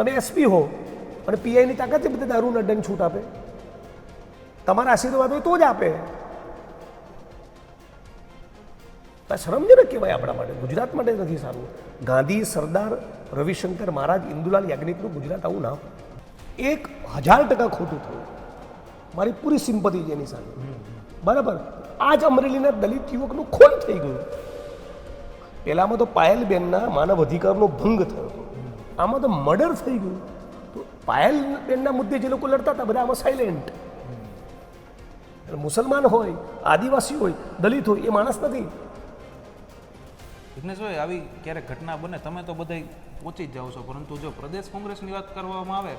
તમે એસપી હો અને પીઆઈની તાકાત છે બધા દારૂના દંડ છૂટ આપે. તમારા આશીર્વાદ હોય તો જ આપે. શરમજનક કહેવાય આપણા માટે. ગુજરાત માટે નથી સારું. ગાંધી, સરદાર, રવિશંકર મહારાજ, ઇન્દુલાલ યાજ્ઞિકનું ગુજરાત આવું નામ એક હજાર ટકા ખોટું થયું. મારી પૂરી સિમ્પતિ છે એની સાથે બરાબર? આ જ અમરેલીના દલિત યુવકનું ખૂન થઈ ગયું. પહેલામાં તો પાયલબેનના માનવ અધિકારનો ભંગ થયો. આમાં તો મર્ડર થઈ ગયું. તો પાયલ બેનના મુદ્દે જે લોકો લડતા હતા બધા આમાં સાયલેન્ટ મુસલમાન હોય આદિવાસી હોય દલિત હોય એ માણસ નથી. જિગ્નેશભાઈ આવી ક્યારેક ઘટના બને તમે તો બધા પહોંચી જ જાઓ છો પરંતુ જો પ્રદેશ કોંગ્રેસની વાત કરવામાં આવે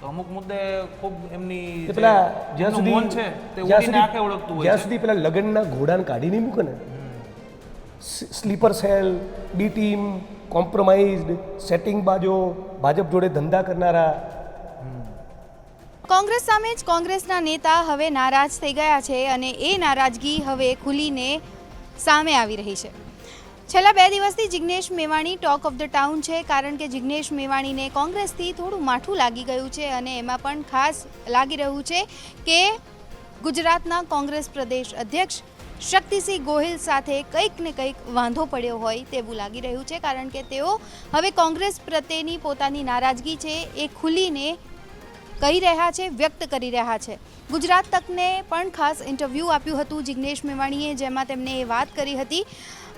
તો અમુક મુદ્દે ખૂબ એમની પેલા જ્યાં સુધી છે તે ઉડીને આંખે ઓળખતું હોય જ્યાં સુધી પેલા લગ્નના ઘોડાને કાઢી નહીં મૂકે ને sleeper cell B team compromised setting બાજો, Bhajap જોડે ધંધા કરનારા. કોંગ્રેસ સામે જ કોંગ્રેસના નેતા હવે નારાજ થઈ ગયા છે અને એ નારાજગી હવે ખુલીને સામે આવી રહી છે. છેલ્લા બે દિવસથી Jignesh Mevani talk of the town છે કારણ કે જિગ્નેશ મેવાણીને કોંગ્રેસથી થોડું માઠું લાગી ગયું છે અને એમાં પણ ખાસ લાગી રહ્યું છે કે ગુજરાતના કોંગ્રેસ પ્રદેશ અધ્યક્ષ શક્તિસિંહ ગોહિલ સાથે કંઈક ને કંઈક વાંધો પડ્યો હોય તેવું લાગી રહ્યું છે, કારણ કે તેઓ હવે કોંગ્રેસ પ્રત્યેની પોતાની નારાજગી છે એ ખુલીને કહી રહ્યા છે, વ્યક્ત કરી રહ્યા છે. ગુજરાત તકને પણ ખાસ ઇન્ટરવ્યૂ આપ્યું હતું જિગ્નેશ મેવાણીએ, જેમાં તેમણે એ વાત કરી હતી.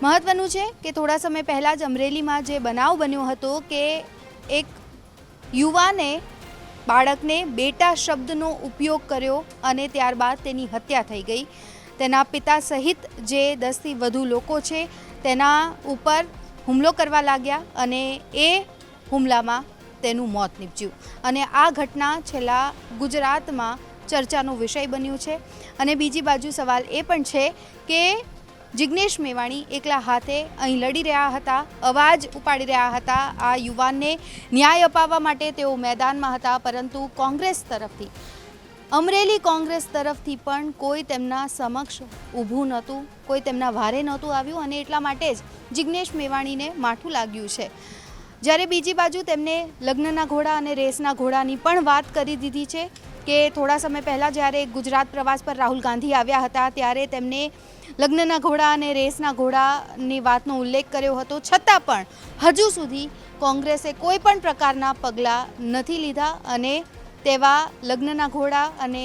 મહત્વનું છે કે થોડા સમય પહેલાં જ અમરેલીમાં જે બનાવ બન્યો હતો કે એક યુવાને બાળકને બેટા શબ્દનો ઉપયોગ કર્યો અને ત્યારબાદ તેની હત્યા થઈ ગઈ. તેના પિતા સહિત જે દસથી વધુ લોકો છે, તેના ઉપર હુમલો કરવા લાગ્યા અને એ હુમલામાં તેનું મોત નીપજ્યું. અને આ ઘટના છેલ્લા ગુજરાતમાં ચર્ચાનો વિષય બન્યું છે. અને બીજી બાજુ સવાલ એ પણ છે કે જિગ્નેશ મેવાણી એકલા હાથે અહીં લડી રહ્યા હતા, અવાજ ઉપાડી રહ્યા હતા. આ યુવાનને ન્યાય અપાવવા માટે તેઓ મેદાનમાં હતા, પરંતુ કોંગ્રેસ તરફથી, અમરેલી કોંગ્રેસ તરફથી પણ કોઈ તેમના સમક્ષ ઊભું નહોતું, કોઈ તેમના વારે નહોતું આવ્યું અને એટલા માટે જ જિગ્નેશ મેવાણીને માઠું લાગ્યું છે. જ્યારે બીજી બાજુ તેમને લગ્નના ઘોડા અને રેસના ઘોડાની પણ વાત કરી દીધી છે કે થોડા સમય પહેલાં જ્યારે ગુજરાત પ્રવાસ પર રાહુલ ગાંધી આવ્યા હતા, ત્યારે તેમને લગ્નના ઘોડા અને રેસના ઘોડાની વાતનો ઉલ્લેખ કર્યો હતો. છતાં પણ હજુ સુધી કોંગ્રેસે કોઈ પણ પ્રકારના પગલાં નથી લીધા અને તેવા લગ્નના ઘોડા અને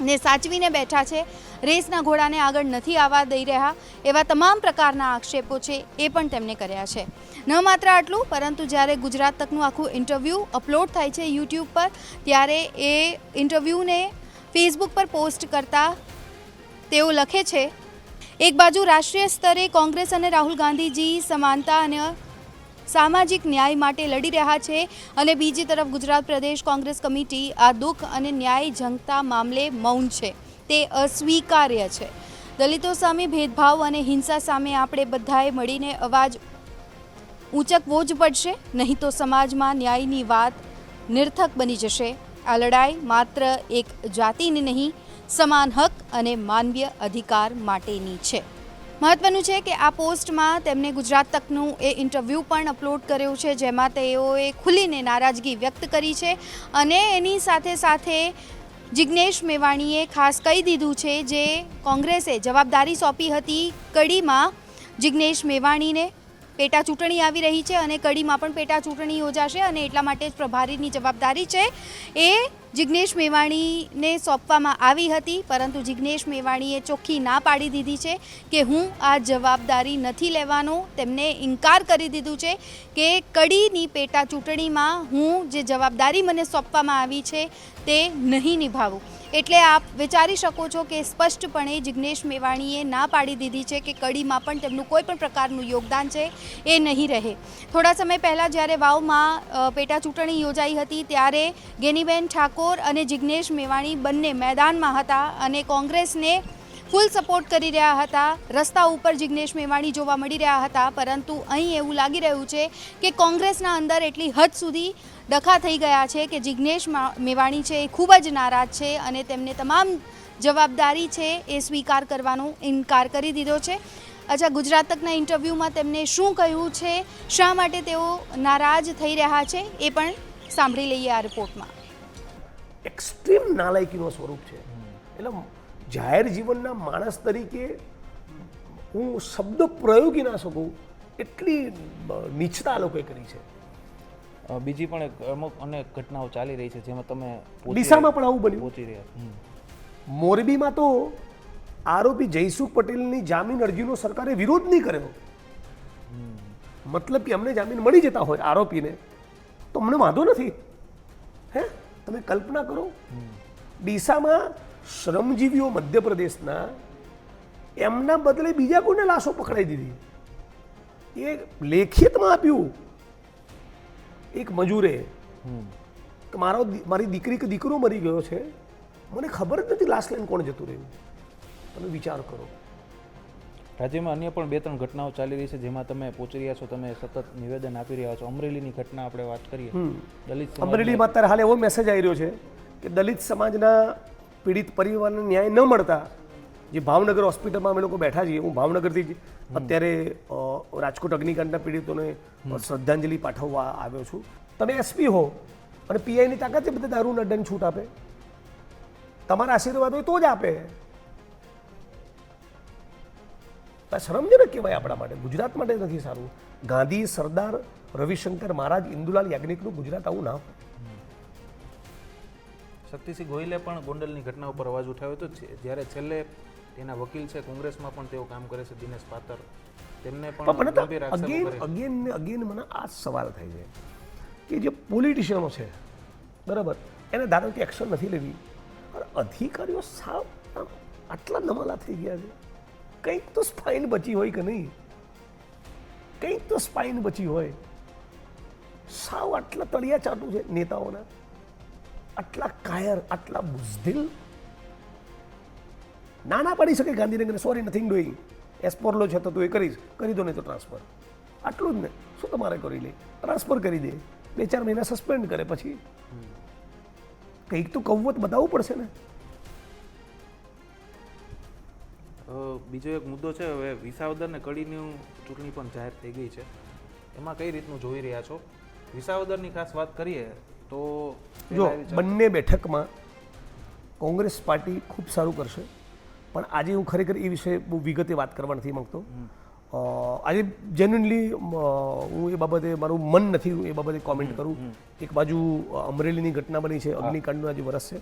ને સાચવીને બેઠા છે. રેસના ઘોડાને આગળ નથી આવવા દઈ રહ્યા એવા તમામ પ્રકારના આક્ષેપો છે એ પણ તેમણે કર્યા છે. ન માત્ર આટલું, પરંતુ જ્યારે ગુજરાત તકનું આખું ઇન્ટરવ્યૂ અપલોડ થાય છે યુટ્યુબ પર, ત્યારે એ ઇન્ટરવ્યૂને ફેસબુક પર પોસ્ટ કરતા તેઓ લખે છે એક બાજુ રાષ્ટ્રીય સ્તરે કોંગ્રેસ અને રાહુલ ગાંધીજી સમાનતા અને સામાજિક ન્યાય માટે લડી રહ્યા છે અને બીજી તરફ ગુજરાત પ્રદેશ કોંગ્રેસ કમિટી આ દુઃખ અને ન્યાય જંગતા મામલે મૌન છે. તે અસ્વીકાર્ય છે. દલિતો સામે ભેદભાવ અને હિંસા સામે આપણે બધાએ મળીને અવાજ ઊંચકવો જ પડશે, નહીં તો સમાજમાં ન્યાયની વાત નિર્થક બની જશે. આ લડાઈ માત્ર એક જાતિની નહીં સમાન હક અને માનવીય અધિકાર માટેની છે. મહત્વનું છે કે આ પોસ્ટમાં તેમણે ગુજરાત તકનું એ ઇન્ટરવ્યૂ પણ અપલોડ કર્યું છે, જેમાં તેઓએ ખુલીને નારાજગી વ્યક્ત કરી છે અને એની સાથે સાથે જિગ્નેશ મેવાણીએ ખાસ કહી દીધું છે જે કોંગ્રેસે જવાબદારી સોંપી હતી, કડીમાં જિગ્નેશ મેવાણીને પેટા ચૂંટણી આવી રહી છે અને કડીમાં પણ પેટા ચૂંટણી યોજાશે અને એટલા માટે જ પ્રભારીની જવાબદારી છે એ જિગ્નેશ મેવાણીને સોંપવામાં આવી હતી, પરંતુ જિગ્નેશ મેવાણીએ ચોખ્ખી ના પાડી દીધી છે કે હું આ જવાબદારી નથી લેવાનો. તેમને ઇનકાર કરી દીધું છે કે કડીની પેટા ચૂંટણીમાં હું જે જવાબદારી મને સોંપવામાં આવી છે તે નહીં નિભાવું. એટલે આપ વિચારી શકો છો કે સ્પષ્ટપણે જિગ્નેશ મેવાણીએ ના પાડી દીધી છે કે કડીમાં પણ તેમનું કોઈ પણ પ્રકારનું યોગદાન છે એ નહીં રહે. થોડા સમય પહેલાં જ્યારે વાવમાં પેટા ચૂંટણી યોજાઈ હતી, ત્યારે ગેનીબેન ઠાકોર અને જિગ્નેશ મેવાણી બંને મેદાનમાં હતા અને કોંગ્રેસને ફૂલ સપોર્ટ કરી રહ્યા હતા. રસ્તા ઉપર જિગ્નેશ મેવાણી જોવા મળી રહ્યા હતા, પરંતુ અહીં એવું લાગી રહ્યું છે કે કોંગ્રેસના અંદર એટલી હદ સુધી ડખા થઈ ગયા છે કે જિગ્નેશ મેવાણી છે એ ખૂબ જ નારાજ છે અને તેમને તમામ જવાબદારી છે એ સ્વીકાર કરવાનો, ઇનકાર કરી દીધો છે. અચ્છા, ગુજરાત તકના ઇન્ટરવ્યૂમાં તેમને શું કહ્યું છે? શા માટે તેઓ નારાજ થઈ રહ્યા છે? એ પણ સાંભળી લઈએ આ રિપોર્ટમાં. એક્સ્ટ્રીમ નાલાયકીનું સ્વરૂપ છે. એટલે જાહેર જીવનના માણસ તરીકે હું શબ્દ પ્રયોગી ના શકું એટલી નીચતા લોકોએ કરી છે. બીજી પણ એક અમુક અનેક ઘટનાઓ ચાલી રહી છે જેમાં તમે ડીસામાં પણ આવું બન્યું. પહોંચી રહ્યા. મોરબીમાં તો આરોપી જયસુખ પટેલની જામીન અરજીનો સરકારે વિરોધ નહીં કર્યો. મતલબ કે અમને જામીન મળી જતા હોય આરોપીને તો અમને વાંધો નથી. હે? તમે કલ્પના કરો, ડીસામાં શ્રમજીવીઓ મધ્યપ્રદેશના, એમના બદલે બીજા કોઈને લાશો પકડાઈ દીધી. એ લેખિતમાં આપ્યું. એક મજૂરે. કે મારો મારી દીકરી કે દીકરો મરી ગયો છે, મને ખબર જ નથી લાસ્ટ લાઈન કોણ જતું રહ્યું. તમે વિચાર કરો. રાજ્યમાં અન્ય પણ બે ત્રણ ઘટનાઓ ચાલી રહી છે જેમાં તમે પહોંચી રહ્યા છો તમે સતત નિવેદન આપી રહ્યા છો. અમરેલીની ઘટના આપણે વાત કરીએ. દલિત અમરેલીમાં અત્યારે હાલ એવો મેસેજ આવી રહ્યો છે કે દલિત સમાજના પીડિત પરિવારને ન્યાય ન મળતા જે ભાવનગર હોસ્પિટલમાં અમે લોકો બેઠા છીએ હું ભાવનગરથી જ અત્યારે રાજકોટ અગ્નિકાંડના પીડિતોને શ્રદ્ધાંજલિ પાઠવવા આવ્યો છું. તમે એસપી હો અને પીઆઈની તાકાત છે બધા દારૂના દંડ છૂટ આપે. તમારા આશીર્વાદ હોય તો જ આપે. શરમજનક કહેવાય આપણા માટે. ગુજરાત માટે નથી સારું. ગાંધી સરદાર રવિશંકર મહારાજ ઇન્દુલાલ યાજ્ઞિકનું ગુજરાત આવું ના શક્તિસિંહ ગોહિલે પણ ગોંડલની ઘટના ઉપર અવાજ ઉઠાવ્યો હતો જ્યારે છેલ્લે તેના વકીલ છે કોંગ્રેસમાં પણ તેઓ કામ કરે છે દિનેશ પાતર. તેમને પણ અગેન અગેન ને અગેન મને આ સવાલ થાય છે કે જે પોલિટિશિયનો છે બરાબર એને ધારો કે એક્શન નથી લેવી. અધિકારીઓ સાવ આટલા નમાલા થઈ ગયા છે. કંઈક તો સ્પાઇન બચી હોય કે નહીં? કંઈક તો સ્પાઇન બચી હોય. સાવ આટલા તળિયા ચાટું છે નેતાઓના. આટલા કાયર આટલા બુઝદિલ ના ના પાડી શકે ગાંધીનગરને. સોરી નથિંગ ડુઈંગ એસપોરલો છે તો તું એ કરીશ. કરી દો નહીં તો ટ્રાન્સફર આટલું જ ને. શું તમારે કરી લે? ટ્રાન્સફર કરી દે. બે ચાર મહિના સસ્પેન્ડ કરે પછી. કંઈક તો કવત બતાવવું પડશે ને. બીજો એક મુદ્દો છે હવે વિસાવદર ને કડીની ચૂંટણી પણ જાહેર થઈ ગઈ છે. એમાં કઈ રીતનું જોઈ રહ્યા છો? વિસાવદરની ખાસ વાત કરીએ તો જો બંને બેઠકમાં કોંગ્રેસ પાર્ટી ખૂબ સારું કરશે. પણ આજે હું ખરેખર એ વિશે બહુ વિગતે વાત કરવા નથી માગતો. આજે જેન્યુનલી હું એ બાબતે મારું મન નથી હું એ બાબતે કોમેન્ટ કરું. એક બાજુ અમરેલીની ઘટના બની છે અગ્નિકાંડનું આજે વરસ છે.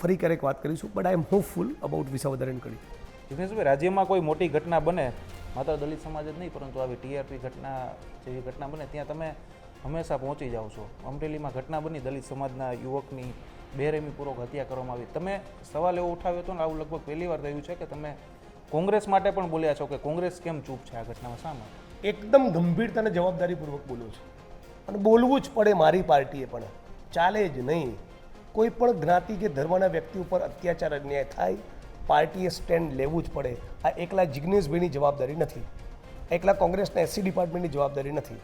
ફરી ક્યારેક વાત કરીશું but I am hopeful about Visavadar and Kadi. જિગ્નેશભાઈ રાજ્યમાં કોઈ મોટી ઘટના બને? માત્ર દલિત સમાજ જ નહીં, પરંતુ આવી ટીઆરપી ઘટના જેવી ઘટના બને, ત્યાં તમે હંમેશા પહોંચી જાઓ છો. અમરેલીમાં ઘટના બની, દલિત સમાજના યુવકની બેરહેમીપૂર્વક હત્યા કરવામાં આવી. તમે સવાલ એવો ઉઠાવ્યો હતો ને, આવું લગભગ પહેલી વાર થયું છે કે તમે કોંગ્રેસ માટે પણ બોલ્યા છો કે કોંગ્રેસ કેમ ચૂપ છે આ ઘટનામાં? શા માટે? એકદમ ગંભીરતા અને જવાબદારીપૂર્વક બોલું છું. અને બોલવું જ પડે મારી પાર્ટીએ પણ. ચાલે જ નહીં. કોઈ પણ જ્ઞાતિ કે ધર્મના વ્યક્તિ ઉપર અત્યાચાર અન્યાય થાય પાર્ટીએ સ્ટેન્ડ લેવું જ પડે. આ એકલા જિજ્ઞેશભાઈની જવાબદારી નથી. એકલા કોંગ્રેસના એસસી ડિપાર્ટમેન્ટની જવાબદારી નથી.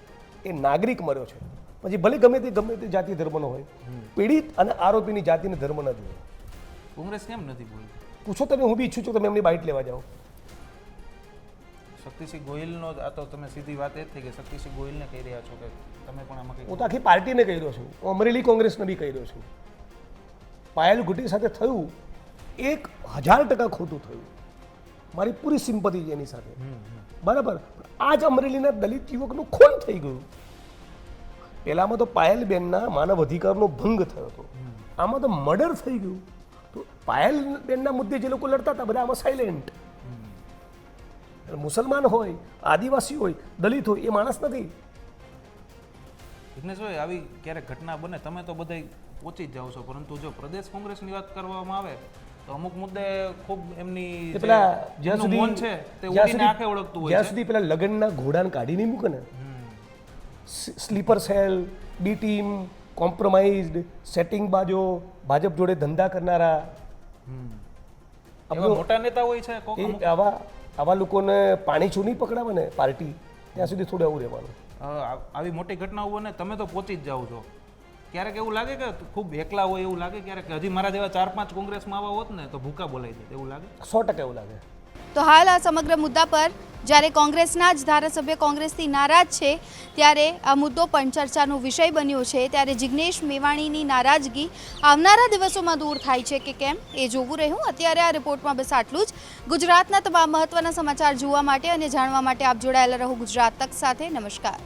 એ નાગરિક મર્યો છે. પછી ભલે ગમે તે ગમે તે જાતિ ધર્મનો હોય પીડિત અને આરોપીની જાતિને ધર્મ ન જોઈએ કોંગ્રેસ કેમ નથી બોલતી? પૂછો તમે હું બી ઈચ્છું છું તમે એમની બાઇટ લેવા જાઓ. શક્તિસિંહ ગોહિલનો આ તો તમે સીધી વાત એ જ થઈ કે શક્તિસિંહ ગોહિલને કહી રહ્યા છો કે તમે પણ આમાં હું તો આખી પાર્ટીને કહી રહ્યો છું. હું અમરેલી કોંગ્રેસને બી કહી રહ્યો છું. પાયલ ગુટી સાથે થયું એક હજાર ટકા ખોટું થયું. મારી પૂરી સિમ્પતિ છે એની સાથે. બરાબર? આ જ અમરેલીના દલિત યુવકનું ખૂન થઈ ગયું. પહેલામાં તો પાયલબેનના માનવ અધિકારનો ભંગ થયો હતો. આમાં તો મર્ડર થઈ ગયું. તો પાયલબેનના મુદ્દે જે લોકો લડતા હતા બધા આમાં સાયલેન્ટ મુસલમાન હોય આદિવાસી હોય દલિત હોય એ માણસ નથી. જિગ્નેશભાઈ આવી ક્યારેક ઘટના બને તમે તો બધા પહોંચી જ જાઓ છો. પરંતુ જો પ્રદેશ કોંગ્રેસની વાત કરવામાં આવે તો અમુક મુદ્દે ખૂબ એમની પેલા જ્યાં સુધી છે તે ઉડીને આંખે ઓળખતું હોય જ્યાં સુધી પેલા લગ્નના ઘોડાને કાઢી નહીં મૂકે ને sleeper cell B team compromised setting બાજો Bhajap જોડે ધંધા કરનારા. એવા મોટા નેતા હોય છે આવા આવા લોકોને પાણી છું નહીં પકડાવે ને પાર્ટી ત્યાં સુધી થોડું એવું રહેવાનું. આવી મોટી ઘટનાઓ ને તમે તો પહોંચી જ જાઓ છો. ક્યારેક એવું લાગે કે ખૂબ એકલા હોય એવું લાગે ક્યારેક હજી મારા જેવા ચાર પાંચ કોંગ્રેસમાં આવા હોત ને તો ભૂકા બોલાઈ જાય એવું લાગે? સો ટકા એવું લાગે. તો હાલ આ સમગ્ર મુદ્દા પર જ્યારે કોંગ્રેસના જ ધારાસભ્ય કોંગ્રેસથી નારાજ છે ત્યારે આ મુદ્દો પણ ચર્ચાનો વિષય બન્યો છે. ત્યારે જિગ્નેશ મેવાણીની નારાજગી આવનારા દિવસોમાં દૂર થાય છે કે કેમ એ જોવું રહ્યું. અત્યારે આ રિપોર્ટમાં બસ આટલું જ. ગુજરાતના તમામ મહત્વના સમાચાર જોવા માટે અને જાણવા માટે આપ જોડાયેલા રહો ગુજરાત તક સાથે. નમસ્કાર.